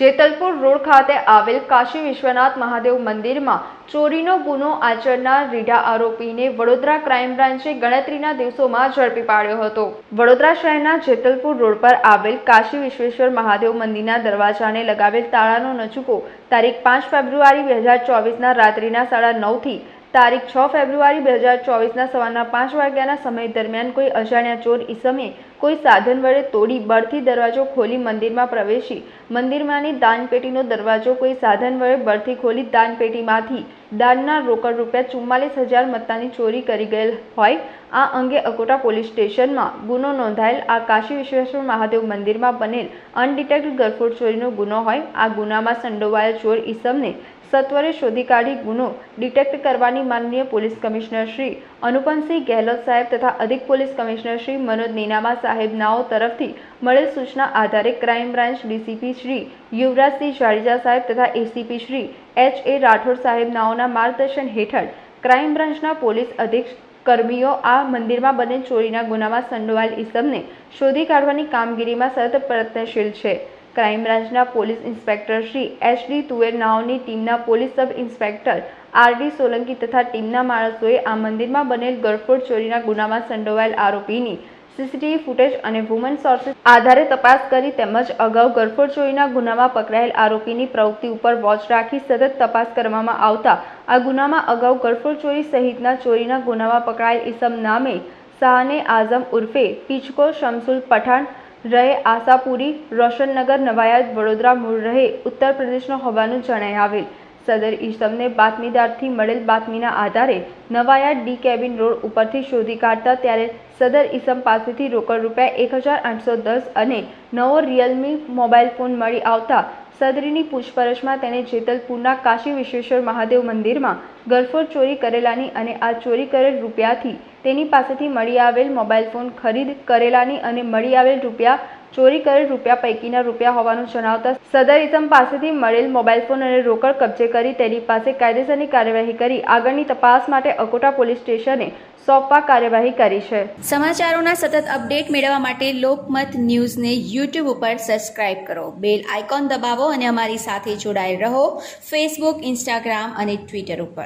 Jetalpur road ખાતે આવેલ કાશી વિશ્વનાથ મહાદેવ મંદિરમાં ચોરીનો ગુનો આચરનાર રીઢા આરોપીને વડોદરા ક્રાઇમ બ્રાન્ચે ગણતરીના દિવસોમાં ઝડપી પાડ્યો હતો. વડોદરા શહેરના જેતલપુર રોડ પર આવેલ કાશી વિશ્વેશ્વર મહાદેવ મંદિરના દરવાજાને લગાવેલ તાળાનો નચુકો તારીખ પાંચ ફેબ્રુઆરી બે હજાર ચોવીસના રાત્રિના સાડા નવથી તારીખ છ ફેબ્રુઆરી બે હજાર ચોવીસના સવારના પાંચ વાગ્યાના સમય દરમિયાન કોઈ અજાણ્યા ચોર ઈસમે કોઈ સાધન વડે તોડી બળથી દરવાજો ખોલી મંદિરમાં પ્રવેશી. મંદિરમાંની દાનપેટીનો દરવાજો કોઈ સાધન વડે બળથી ખોલી દાનપેટીમાંથી દાનના રોકડ રૂપિયા ચુમ્માલીસ હજાર મત્તાની ચોરી કરી ગયેલ હોય. આ અંગે અકોટા પોલીસ સ્ટેશનમાં ગુનો નોંધાયેલ આ કાશી વિશ્વેશ્વર મહાદેવ મંદિરમાં બનેલ અનડિટેક્ટ ગરફોડ ચોરીનો ગુનો હોય. આ ગુનામાં સંડોવાયેલ ચોર ઈસમને સત્વરે શોધી કાઢી ગુનો ડિટેક્ટ કરવાની માનનીય પોલીસ કમિશનર શ્રી અનુપમસિંહ ગેહલોત સાહેબ તથા અધિક પોલીસ કમિશનર શ્રી મનોજ નીનામા સાહેબનાઓ તરફથી મળેલ સૂચના આધારે crime branch DCP Shri Yuvrajsinh Jadeja સાહેબ તથા ACP Shri H A Rathod સાહેબનાઓના માર્ગદર્શન હેઠળ ક્રાઇમ બ્રાન્ચના પોલીસ અધિક્ષક કર્મીઓ આ મંદિરમાં બનેલ ચોરીના ગુનામાં સંડોવાયેલ ઈસમને શોધી કાઢવાની કામગીરીમાં સતત પ્રયત્નશીલ છે. ક્રાઇમ બ્રાન્ચના police inspector Shri H D Tuver નાઓની ટીમના police sub inspector R D Solanki તથા ટીમના માણસોએ આ મંદિરમાં બનેલ ગરફોડ ચોરીના ગુનામાં સંડોવાયેલ આરોપીની સીસીટીવી ફૂટેજ અને વુમન સોર્સિસ આધારે તપાસ કરી તેમજ અગાઉ ગરફોડ ચોરીના ગુનામાં પકડાયેલ આરોપીની પ્રવૃત્તિ ઉપર વોચ રાખી સતત તપાસ કરવામાં આવતા આ ગુનામાં અગાઉ ગરફોડ ચોરી સહિતના ચોરીના ગુનામાં પકડાયેલ ઇસમ નામે શાહને આઝમ ઉર્ફે પિચકો શમસુલ પઠાણ રહે આશાપુરી, રોશનનગર નવાયાત વડોદરા મૂળ રહે ઉત્તર પ્રદેશનો હોવાનું જણાઈ આવેલ. સદર ઈસમને બાતમીદારથી મળેલ બાતમીના આધારે નવાયાત ડી કેબિન રોડ ઉપરથી શોધી કાઢતા ત્યારે સદર ઈસમ પાસેથી રોકડ રૂપિયા એક હજાર આઠસો દસ અને નવો રિયલમી મોબાઈલ ફોન મળી આવતા સદરીની પૂછપરછમાં તેને જેતલપુરના કાશી વિશ્વેશ્વર મહાદેવ મંદિરમાં ગરફોડ ચોરી કરેલાની અને આ ચોરી કરેલ રૂપિયાથી તેની પાસેથી મળી આવેલ મોબાઈલ ફોન ખરીદ કરેલાની અને મળી આવેલ રૂપિયા, ચોરી કરેલ રૂપિયા પૈકીના રૂપિયા હોવાનું જણાવતા સદર ઇસમ પાસેથી મળેલ મોબાઈલ ફોન અને રોકડ કબજે કરી તેની પાસે કાયદેસરની કાર્યવાહી કરી આગળની તપાસ માટે અકોટા પોલીસ સ્ટેશને સોંપવા કાર્યવાહી કરી છે. સમાચારોના સતત અપડેટ મેળવવા માટે લોકમત ન્યૂઝને યુટ્યુબ ઉપર સબસ્ક્રાઇબ કરો. બેલ આઇકોન દબાવો અને અમારી સાથે જોડાયેલ રહો. ફેસબુક ઇન્સ્ટાગ્રામ અને ટ્વિટર ઉપર.